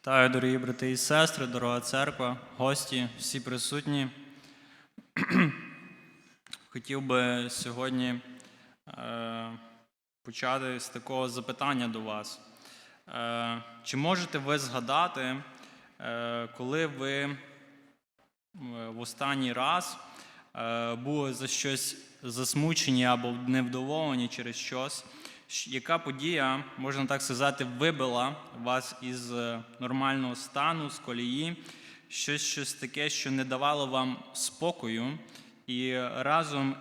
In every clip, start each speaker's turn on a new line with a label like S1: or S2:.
S1: Вітаю, дорогі брати і сестри, дорога церква, гості, всі присутні. Хотів би сьогодні е, почати з такого запитання до вас. Е, чи можете ви згадати, е, коли ви е, в останній раз е, були за щось засмучені або невдоволені через щось? Яка подія, можна так сказати, вибила вас із е, нормального стану, з колії, щось, щось таке, що не давало вам спокою, і разом,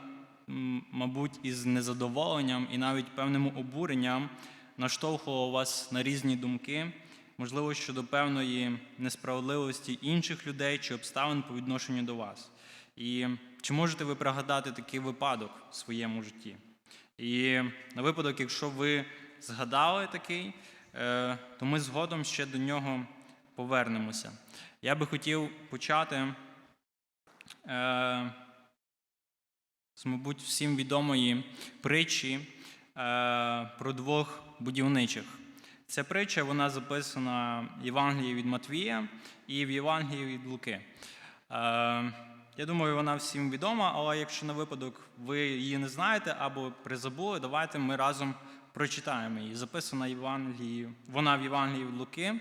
S1: мабуть, із незадоволенням і навіть певним обуренням наштовхувало вас на різні думки, можливо, щодо певної несправедливості інших людей чи обставин по відношенню до вас. І чи можете ви пригадати такий випадок в своєму житті? І на випадок, якщо ви згадали такий, е, то ми згодом ще до нього повернемося. Я би хотів почати е, з, мабуть, всім відомої притчі е, про двох будівничих. Ця притча вона записана в Євангелії від Матвія і в Євангелії від Луки. Я думаю, вона всім відома, але якщо на випадок ви її не знаєте або призабули, давайте ми разом прочитаємо її. Записана Євангелії, вона в Євангелії Луки е,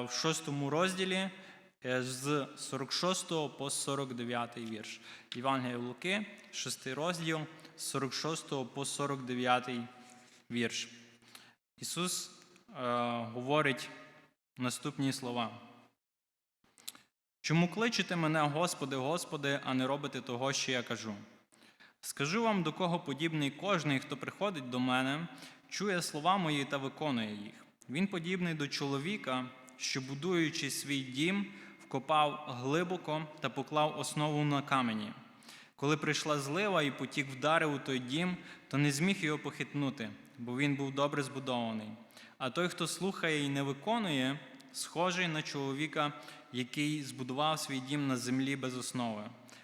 S1: в шостому розділі е, з 46 по 49 вірш. Євангелія Луки, 6 розділ, з 46 по 49 вірш. Ісус е, говорить наступні слова. Чому кличете мене, Господи, Господи, а не робите того, що я кажу? Скажу вам, до кого подібний кожний, хто приходить до мене, чує слова мої та виконує їх. Він подібний до чоловіка, що, будуючи свій дім, вкопав глибоко та поклав основу на камені. Коли прийшла злива і потік вдарив у той дім, то не зміг його похитнути, бо він був добре збудований. А той, хто слухає і не виконує, схожий на чоловіка, який збудував свій дім на землі без основи.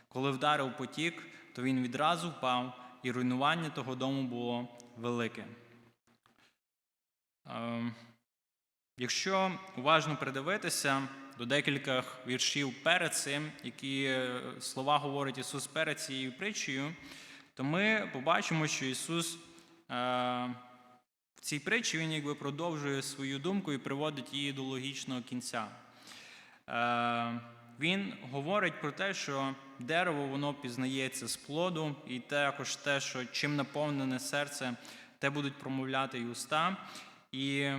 S1: Коли вдарив потік, то він відразу впав, і руйнування того дому було велике. Ем, Якщо уважно придивитися до декількох віршів перед цим, які е, слова говорить Ісус перед цією притчею, то ми побачимо, що Ісус е, в цій притчі Він якби продовжує свою думку і приводить її до логічного кінця. Е, Він говорить про те, що дерево воно пізнається з плоду, і також те, що чим наповнене серце, те будуть промовляти й уста. І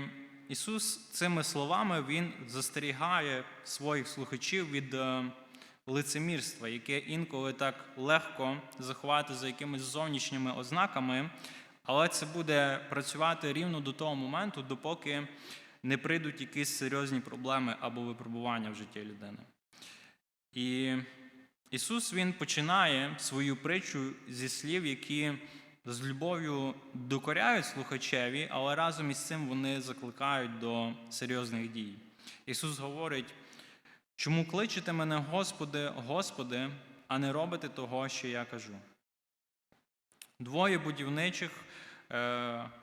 S1: Ісус цими словами Він застерігає своїх слухачів від е, лицемірства, яке інколи так легко заховати за якимись зовнішніми ознаками, але це буде працювати рівно до того моменту, допоки не прийдуть якісь серйозні проблеми або випробування в житті людини. І Ісус Він починає свою притчу зі слів, які з любов'ю докоряють слухачеві, але разом із цим вони закликають до серйозних дій. Ісус говорить, чому кличете мене, Господи, Господи, а не робите того, що я кажу. Двоє будівничих,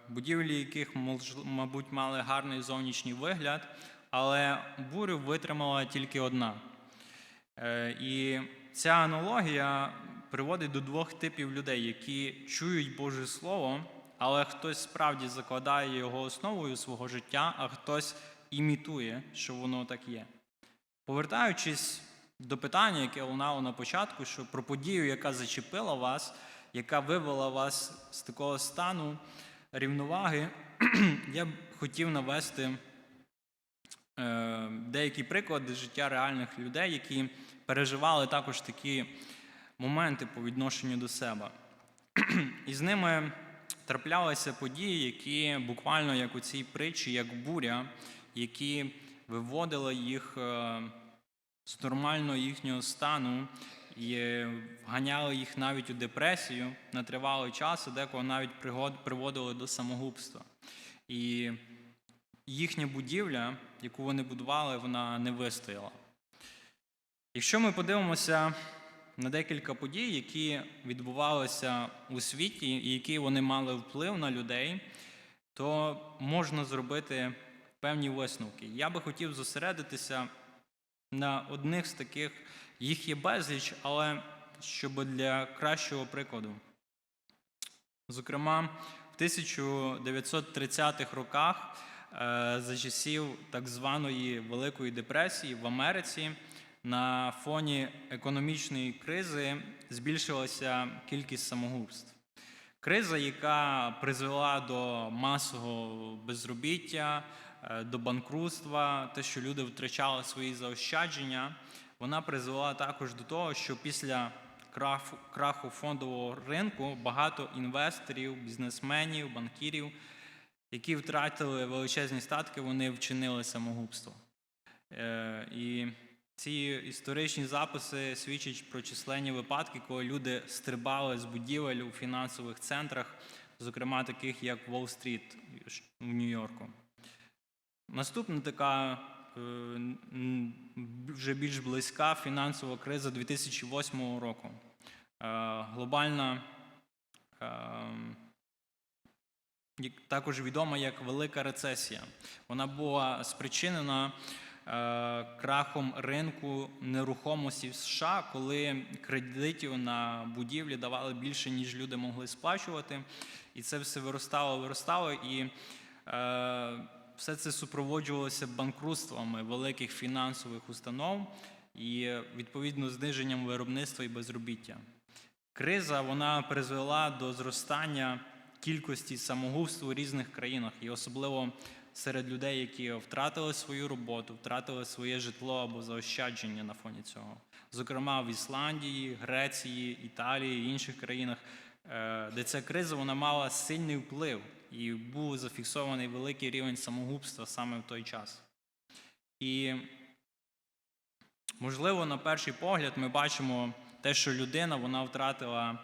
S1: будівлі яких, мабуть, мали гарний зовнішній вигляд, але бурю витримала тільки одна. Е, І ця аналогія приводить до двох типів людей, які чують Боже Слово, але хтось справді закладає його основою свого життя, а хтось імітує, що воно так є. Повертаючись до питання, яке лунало на початку, що про подію, яка зачепила вас, яка вивела вас з такого стану рівноваги, я б хотів навести е, деякі приклади життя реальних людей, які переживали також такі моменти по відношенню до себе. І з ними траплялися події, які буквально як у цій притчі, як буря, які виводили їх е, з нормального їхнього стану і вганяли їх навіть у депресію на тривалий час, і декого навіть приводили до самогубства. І їхня будівля, яку вони будували, вона не вистояла. Якщо ми подивимося на декілька подій, які відбувалися у світі, і які вони мали вплив на людей, то можна зробити певні висновки. Я би хотів зосередитися на одних з таких, їх є безліч, але щоб для кращого прикладу. Зокрема, в 1930-х роках е, за часів так званої Великої депресії в Америці на фоні економічної кризи збільшилася кількість самогубств. Криза, яка призвела до масового безробіття, е, до банкрутства, те, що люди втрачали свої заощадження, вона призвела також до того, що після краху, фондового ринку багато інвесторів, бізнесменів, банкірів, які втратили величезні статки, вони вчинили самогубство. Е, І ці історичні записи свідчать про численні випадки, коли люди стрибали з будівель у фінансових центрах, зокрема таких як Уолл-стріт в Нью-Йорку. Наступна така вже більш близька фінансова криза 2008 року. Е, Глобальна, е, також відома як Велика рецесія. Вона була спричинена е, крахом ринку нерухомості в США, коли кредитів на будівлі давали більше, ніж люди могли сплачувати. І це все виростало, виростало. І е, все це супроводжувалося банкрутствами великих фінансових установ і відповідно зниженням виробництва і безробіття. Криза вона призвела до зростання кількості самогубств у різних країнах, і особливо серед людей, які втратили свою роботу, втратили своє житло або заощадження на фоні цього. Зокрема, в Ісландії, Греції, Італії і інших країнах, е, де ця криза вона мала сильний вплив і був зафіксований великий рівень самогубства саме в той час. І Можливо, на перший погляд ми бачимо те, що людина вона втратила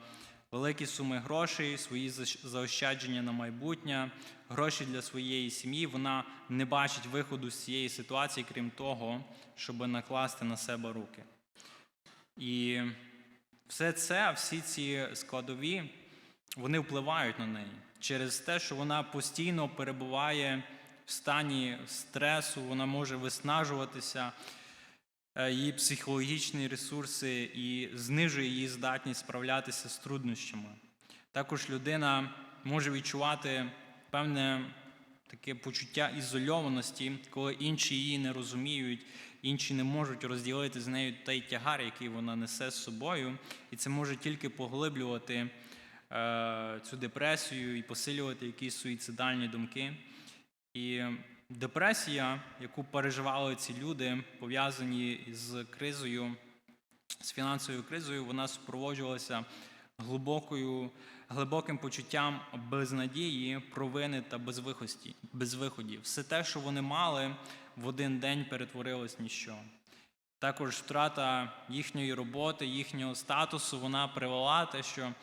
S1: великі суми грошей, свої заощадження на майбутнє, гроші для своєї сім'ї. Вона не бачить виходу з цієї ситуації, крім того, щоб накласти на себе руки. І все це, всі ці складові, вони впливають на неї через те, що вона постійно перебуває в стані стресу, вона може виснажуватися, е, її психологічні ресурси і знижує її здатність справлятися з труднощами. Також людина може відчувати певне таке почуття ізольованості, коли інші її не розуміють, інші не можуть розділити з нею той тягар, який вона несе з собою, і це може тільки поглиблювати цю депресію і посилювати якісь суїцидальні думки. І депресія, яку переживали ці люди, пов'язані з кризою, з фінансовою кризою, вона супроводжувалася глибокою, глибоким почуттям безнадії, провини та безвиході, безвиходів. Все те, що вони мали, в один день перетворилось ніщо. Також втрата їхньої роботи, їхнього статусу, вона привела те, що е,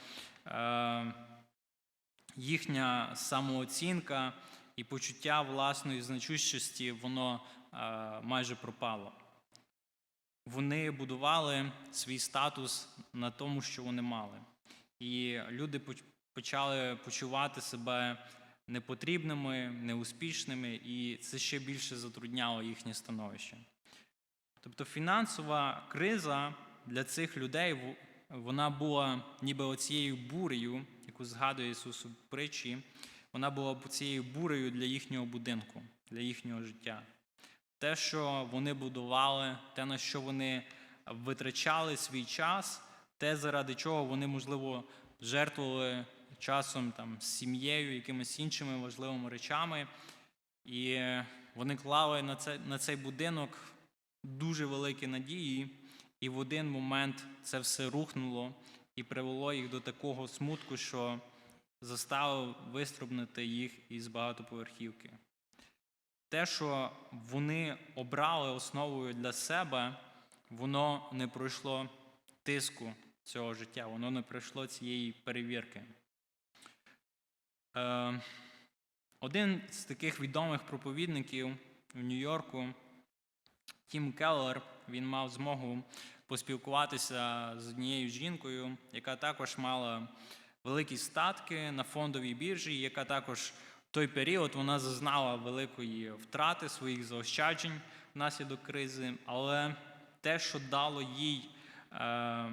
S1: їхня самооцінка і почуття власної значущості, воно е, майже пропало. Вони будували свій статус на тому, що вони мали. І люди почали почувати себе непотрібними, неуспішними, і це ще більше затрудняло їхнє становище. Тобто фінансова криза для цих людей вона була ніби оцією бурею, яку згадує Ісус у притчі, вона була цією бурею для їхнього будинку, для їхнього життя. Те, що вони будували, те, на що вони витрачали свій час, те, заради чого вони, можливо, жертвували часом там, з сім'єю, якимись іншими важливими речами. І вони клали на цей будинок дуже великі надії, і в один момент це все рухнуло і привело їх до такого смутку, що заставив виструбнути їх із багатоповерхівки. Те, що вони обрали основою для себе, воно не пройшло тиску цього життя, воно не пройшло цієї перевірки. Е, один з таких відомих проповідників в Нью-Йорку, Тім Келлер, він мав змогу поспілкуватися з однією жінкою, яка також мала великі статки на фондовій біржі, яка також в той період вона зазнала великої втрати своїх заощаджень внаслідок кризи, але те, що дало їй е,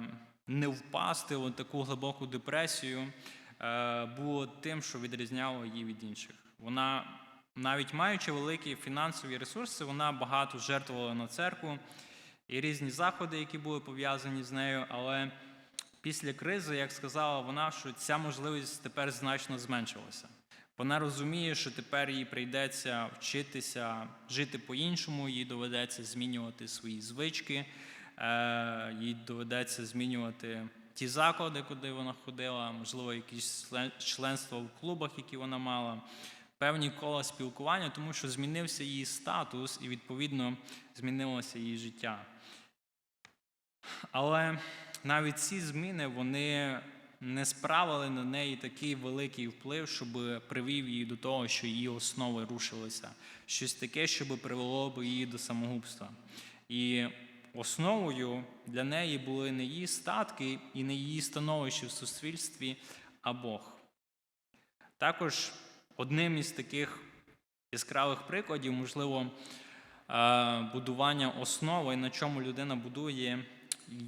S1: не впасти в таку глибоку депресію, е, було тим, що відрізняло її від інших. Вона, навіть маючи великі фінансові ресурси, вона багато жертвувала на церкву і різні заходи, які були пов'язані з нею. Але після кризи, як сказала вона, що ця можливість тепер значно зменшилася. Вона розуміє, що тепер їй прийдеться вчитися жити по-іншому, їй доведеться змінювати свої звички, е, їй доведеться змінювати ті заклади, куди вона ходила, можливо, якісь член- членство в клубах, які вона мала, певні кола спілкування, тому що змінився її статус і, відповідно, змінилося її життя. Але навіть ці зміни вони не справили на неї такий великий вплив, щоб привів її до того, що її основи рушилися. Щось таке, щоб привело б її до самогубства. І основою для неї були не її статки і не її становище в суспільстві, а Бог. Також одним із таких яскравих прикладів, можливо, е, будування основи, на чому людина будує,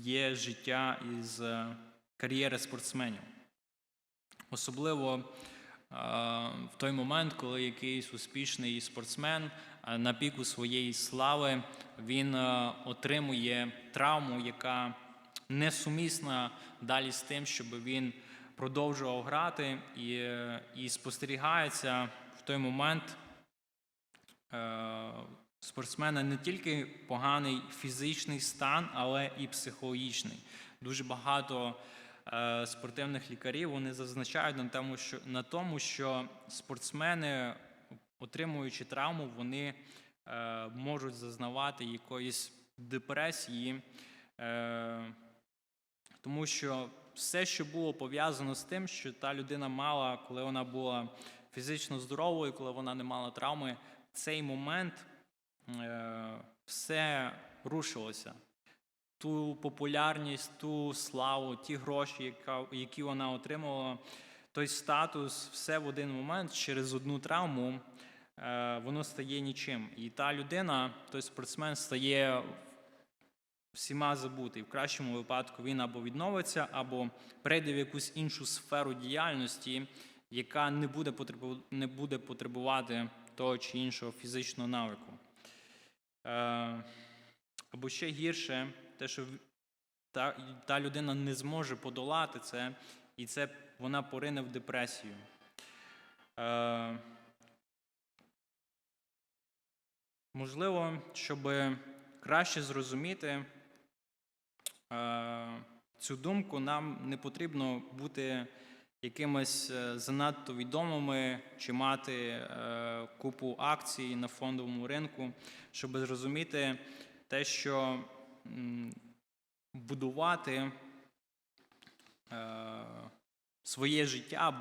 S1: є життя із е, кар'єри спортсменів. Особливо е, в той момент, коли якийсь успішний спортсмен на піку своєї слави він отримує травму, яка несумісна далі з тим, щоб він продовжував грати, і, і спостерігається в той момент е, спортсмена не тільки поганий фізичний стан, але і психологічний. Дуже багато е, спортивних лікарів вони зазначають на тому, що, на тому, що спортсмени, отримуючи травму, вони е, можуть зазнавати якоїсь депресії, е, тому що все, що було пов'язано з тим, що та людина мала, коли вона була фізично здоровою, коли вона не мала травми, в цей момент е, все рушилося. Ту популярність, ту славу, ті гроші, які вона отримувала, той статус, все в один момент через одну травму, е, воно стає нічим. І та людина, той спортсмен, стає всіма забутий. В кращому випадку він або відновиться, або перейде в якусь іншу сферу діяльності, яка не буде не буде потребувати того чи іншого фізичного навику. Е, Або ще гірше, те, що та, та людина не зможе подолати це, і це вона порине в депресію. Е, Можливо, щоб краще зрозуміти цю думку, нам не потрібно бути якимось е, занадто відомими чи мати е, купу акцій на фондовому ринку, щоб зрозуміти те, що будувати е, своє життя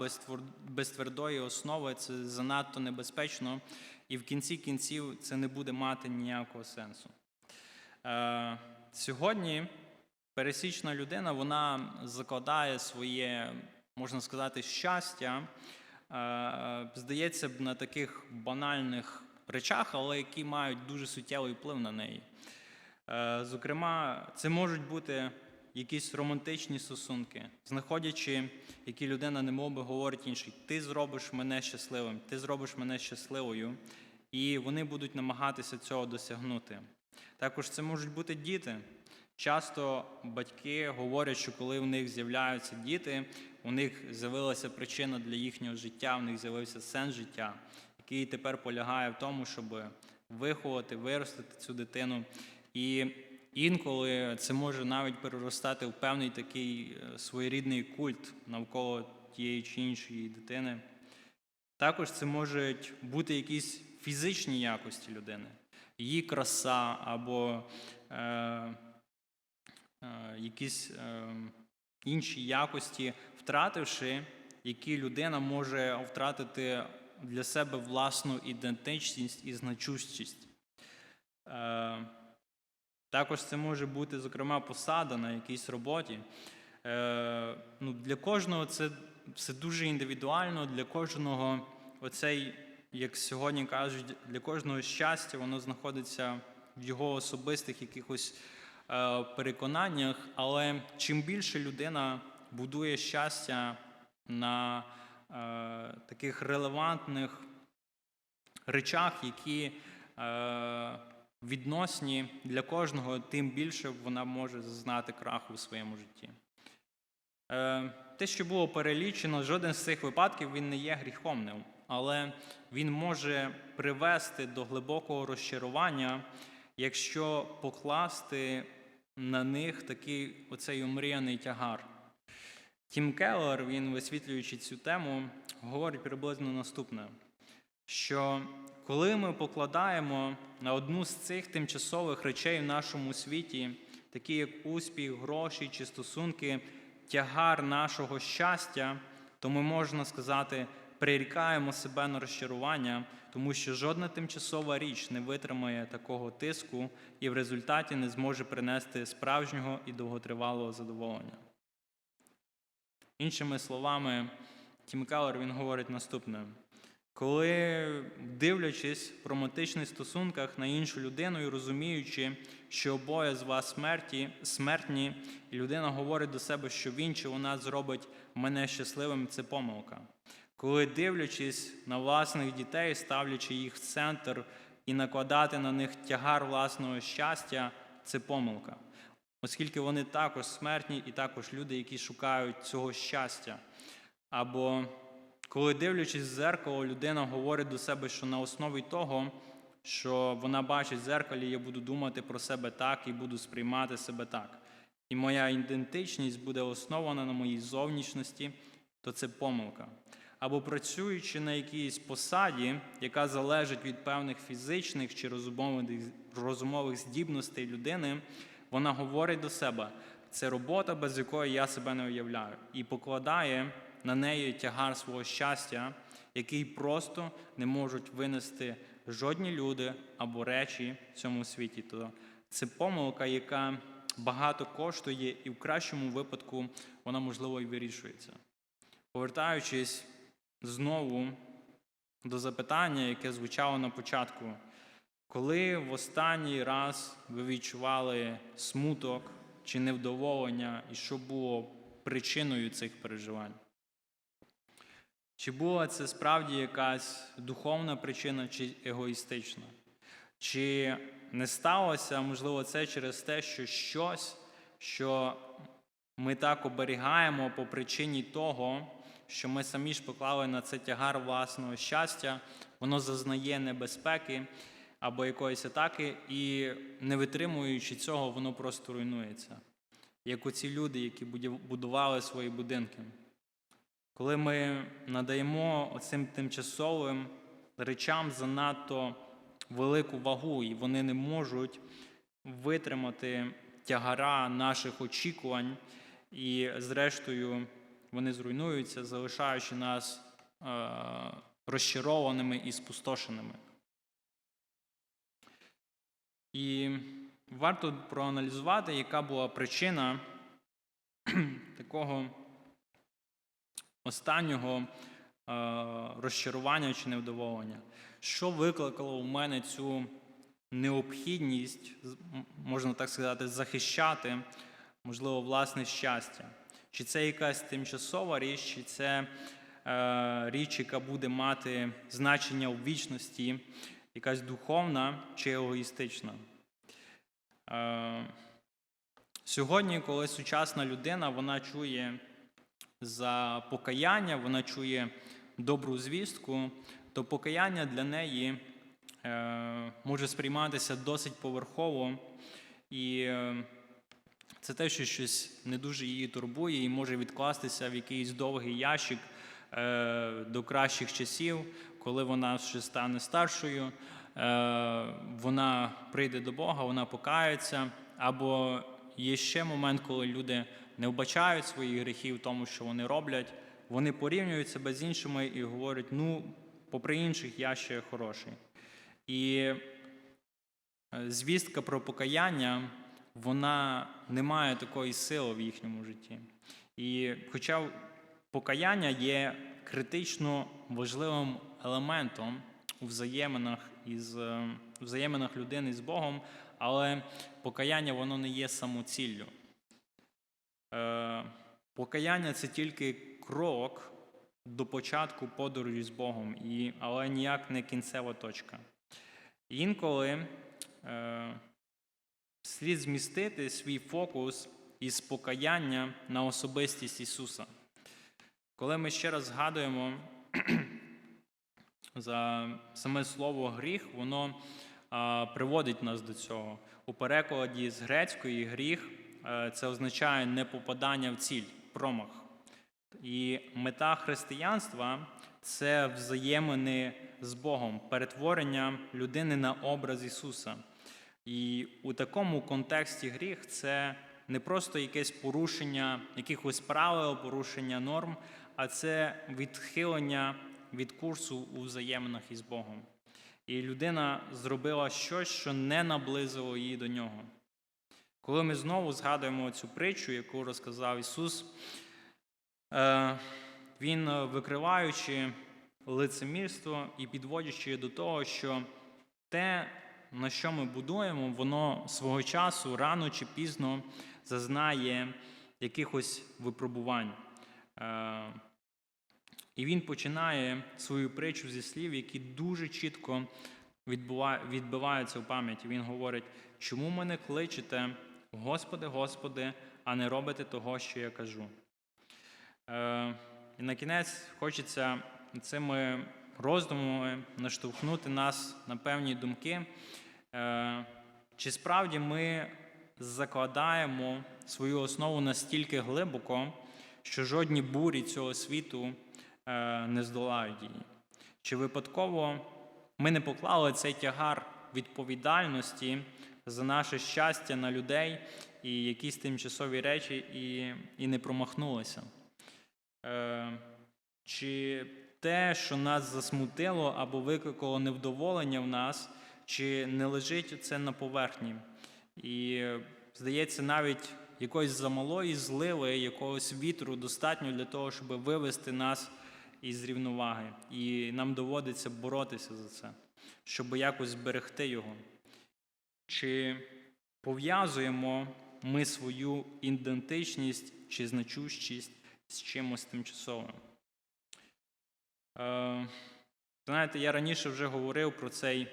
S1: без, твердої основи це занадто небезпечно, і в кінці кінців це не буде мати ніякого сенсу. Е, сьогодні пересічна людина вона закладає своє, можна сказати, щастя, е, здається б, на таких банальних речах, але які мають дуже суттєвий вплив на неї. Е, Зокрема, це можуть бути якісь романтичні стосунки, знаходячи, які людина не би говорить інший, ти зробиш мене щасливим, ти зробиш мене щасливою, і вони будуть намагатися цього досягнути. Також це можуть бути діти. Часто батьки говорять, що коли в них з'являються діти, у них з'явилася причина для їхнього життя, у них з'явився сенс життя, який тепер полягає в тому, щоб виховати, виростити цю дитину. І інколи це може навіть переростати в певний такий е, своєрідний культ навколо тієї чи іншої дитини. Також це можуть бути якісь фізичні якості людини, її краса або е, якісь е, інші якості, втративши, які людина може втратити для себе власну ідентичність і значущість. Е, також це може бути, зокрема, посада на якійсь роботі. Е, ну, для кожного це все дуже індивідуально, для кожного оцей, як сьогодні кажуть, для кожного щастя, воно знаходиться в його особистих якихось е, переконаннях. Але чим більше людина будує щастя на е, таких релевантних речах, які е, відносні для кожного, тим більше вона може зазнати краху в своєму житті. Е, Те, що було перелічено, жоден з цих випадків він не є гріховним, але він може привести до глибокого розчарування, якщо покласти на них такий оцей омріяний тягар. Тім Келлер, він висвітлюючи цю тему, говорить приблизно наступне: що коли ми покладаємо на одну з цих тимчасових речей в нашому світі, такі як успіх, гроші чи стосунки, тягар нашого щастя, то ми можна сказати, прирікаємо себе на розчарування, тому що жодна тимчасова річ не витримає такого тиску і в результаті не зможе принести справжнього і довготривалого задоволення. Іншими словами, Тім Келлер, він говорить наступне: коли дивлячись в романтичних стосунках на іншу людину і розуміючи, що обоє з вас смерті, смертні, і людина говорить до себе, що він чи вона зробить мене щасливим, це помилка. Коли дивлячись на власних дітей, ставлячи їх в центр і накладати на них тягар власного щастя, це помилка оскільки вони також смертні і також люди, які шукають цього щастя. Або коли дивлячись в зеркало, людина говорить до себе, що на основі того, що вона бачить в зеркалі, я буду думати про себе так і буду сприймати себе так. І моя ідентичність буде основана на моїй зовнішності, то це помилка. Або працюючи на якійсь посаді, яка залежить від певних фізичних чи розумових, здібностей людини, вона говорить до себе, це робота, без якої я себе не уявляю, і покладає на неї тягар свого щастя, який просто не можуть винести жодні люди або речі в цьому світі. То це помилка, яка багато коштує, і в кращому випадку вона можливо і вирішується. Повертаючись знову до запитання, яке звучало на початку. Коли в останній раз ви відчували смуток чи невдоволення, і що було причиною цих переживань? Чи була це справді якась духовна причина чи егоїстична? Чи не сталося, можливо, це через те, що щось, що ми так оберігаємо по причині того, що ми самі ж поклали на це тягар власного щастя, воно зазнає небезпеки або якоїсь атаки, і не витримуючи цього, воно просто руйнується. Як оці люди, які будували свої будинки. Коли ми надаємо оцим тимчасовим речам занадто велику вагу, і вони не можуть витримати тягара наших очікувань, і, зрештою, вони зруйнуються, залишаючи нас е, розчарованими і спустошеними. І варто проаналізувати, яка була причина такого останнього е, розчарування чи невдоволення. Що викликало у мене цю необхідність, можна так сказати, захищати, можливо, власне щастя? Чи це якась тимчасова річ, чи це е, річ, яка буде мати значення у вічності? якась духовна чи егоїстична. Е, сьогодні, коли сучасна людина вона чує за покаяння, вона чує добру звістку, то покаяння для неї е, може сприйматися досить поверхово, і е, це те, що щось не дуже її турбує і може відкластися в якийсь довгий ящик до кращих часів, коли вона ще стане старшою, е, вона прийде до Бога, вона покається. Або є ще момент, коли люди не вбачають своїх гріхів тому, що вони роблять, вони порівнюють себе з іншими і говорять: ну, попри інших, я ще хороший. І е, звістка про покаяння, вона не має такої сили в їхньому житті. І хоча покаяння є критично важливим елементом у взаєминах із е, взаєминах людини з Богом, але покаяння воно не є самоціллю. Е, Покаяння це тільки крок до початку подорожі з Богом, і, але ніяк не кінцева точка. Інколи е, слід змістити свій фокус із покаяння на особистість Ісуса. Коли ми ще раз згадуємо за саме слово гріх, воно приводить нас до цього. У перекладі з грецької гріх е, це означає непопадання в ціль, промах. І мета християнства це взаємини з Богом, перетворення людини на образ Ісуса. І у такому контексті гріх це не просто якесь порушення якихось правил, порушення норм, а це відхилення від курсу у взаєминах із Богом. І людина зробила щось, що не наблизило її до нього. Коли ми знову згадуємо цю притчу, яку розказав Ісус, е, Він, викриваючи лицемірство і підводячи до того, що те, на що ми будуємо, воно свого часу рано чи пізно зазнає якихось випробувань. Е, І він починає свою притчу зі слів, які дуже чітко відбиваються в пам'яті. Він говорить, чому мене кличете, Господи, Господи, а не робите того, що я кажу. Е, І на кінець хочеться цими роздумами наштовхнути нас на певні думки. Е, Чи справді ми закладаємо свою основу настільки глибоко, що жодні бурі цього світу е, не здолають її? Чи випадково ми не поклали цей тягар відповідальності за наше щастя на людей і якісь тимчасові речі, і, і не промахнулися? Е, Чи те, що нас засмутило або викликало невдоволення в нас, чи не лежить це на поверхні? І здається, навіть якоїсь замалої зливи, якогось вітру достатньо для того, щоб вивести нас із рівноваги. І нам доводиться боротися за це, щоб якось зберегти його. Чи пов'язуємо ми свою ідентичність чи значущість з чимось тимчасовим? Е, знаєте, я раніше вже говорив про цей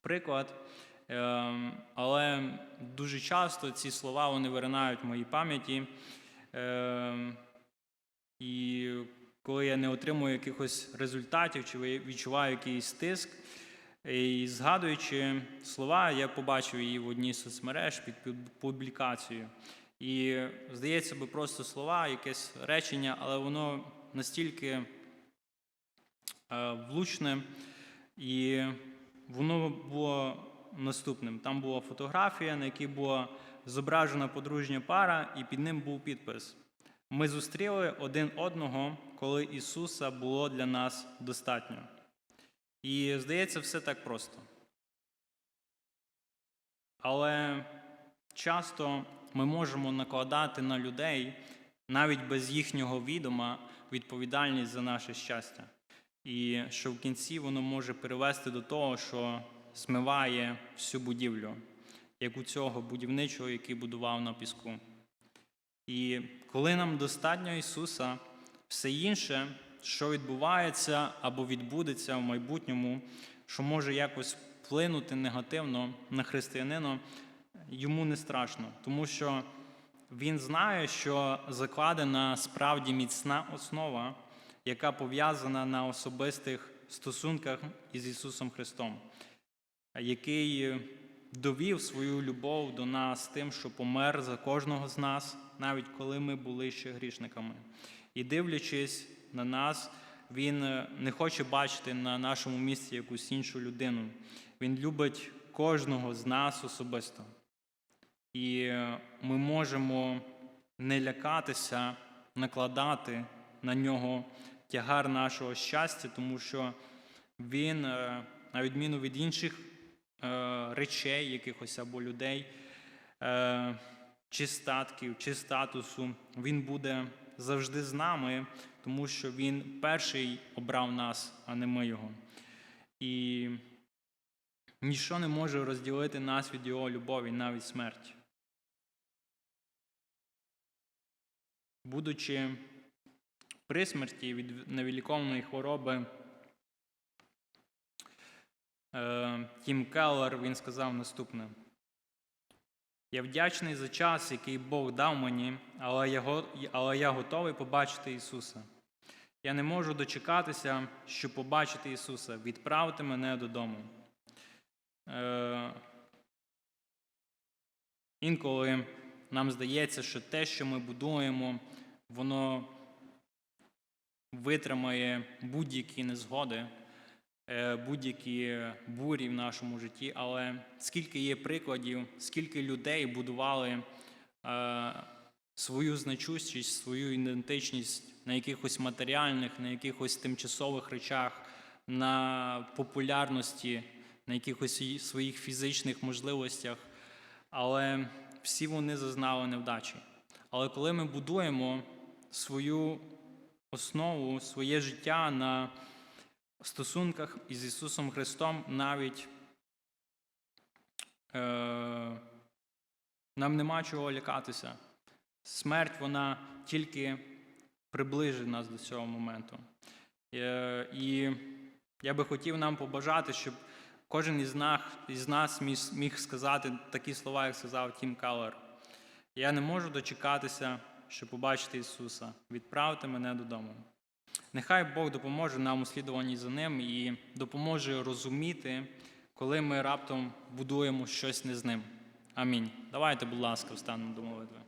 S1: приклад, е, але дуже часто ці слова вони виринають в моїй пам'яті. Е, і коли я не отримую якихось результатів, чи відчуваю якийсь тиск, і згадуючи слова, я побачив її в одній соцмереж під публікацією. І здається би, просто слова, якесь речення, але воно настільки влучне, і воно було наступним. Там була фотографія, на якій була зображена подружня пара, і під ним був підпис. Ми зустріли один одного, коли Ісуса було для нас достатньо. І здається, все так просто. Але часто ми можемо накладати на людей, навіть без їхнього відома, відповідальність за наше щастя. І що в кінці воно може привести до того, що смиває всю будівлю, як у цього будівничого, який будував на піску. І коли нам достатньо Ісуса, все інше, що відбувається або відбудеться в майбутньому, що може якось вплинути негативно на християнина, йому не страшно, тому що він знає, що закладена справді міцна основа, яка пов'язана на особистих стосунках із Ісусом Христом, який довів свою любов до нас тим, що помер за кожного з нас, навіть коли ми були ще грішниками. І дивлячись на нас, Він не хоче бачити на нашому місці якусь іншу людину. Він любить кожного з нас особисто. І ми можемо не лякатися, накладати на нього тягар нашого щастя, тому що він, е, на відміну від інших е, речей, якихось або людей, чи статків, чи статусу, він буде завжди з нами, тому що Він перший обрав нас, а не ми його. І ніщо не може розділити нас від Його любові, навіть смерть. Будучи при смерті від невіліковної хвороби, е, Тім Келлер він сказав наступне. Я вдячний за час, який Бог дав мені, але я, але я готовий побачити Ісуса. Я не можу дочекатися, щоб побачити Ісуса. Відправте мене додому. Е, інколи нам здається, що те, що ми будуємо, воно витримає будь-які незгоди, е, будь-які бурі в нашому житті. Але скільки є прикладів, скільки людей будували е, свою значущість, свою ідентичність на якихось матеріальних, на якихось тимчасових речах, на популярності, на якихось своїх фізичних можливостях. Але всі вони зазнали невдачі. Але коли ми будуємо свою основу, своє життя на стосунках із Ісусом Христом, навіть е, нам нема чого лякатися. Смерть вона тільки приближить нас до цього моменту. Е, і я би хотів нам побажати, щоб кожен із нас, із нас міг, сказати такі слова, як сказав Тім Каллер. Я не можу дочекатися, щоб побачити Ісуса. Відправте мене додому. Нехай Бог допоможе нам у слідуванні за Ним і допоможе розуміти, коли ми раптом будуємо щось не з ним. Амінь. Давайте, будь ласка, встанемо до молитви.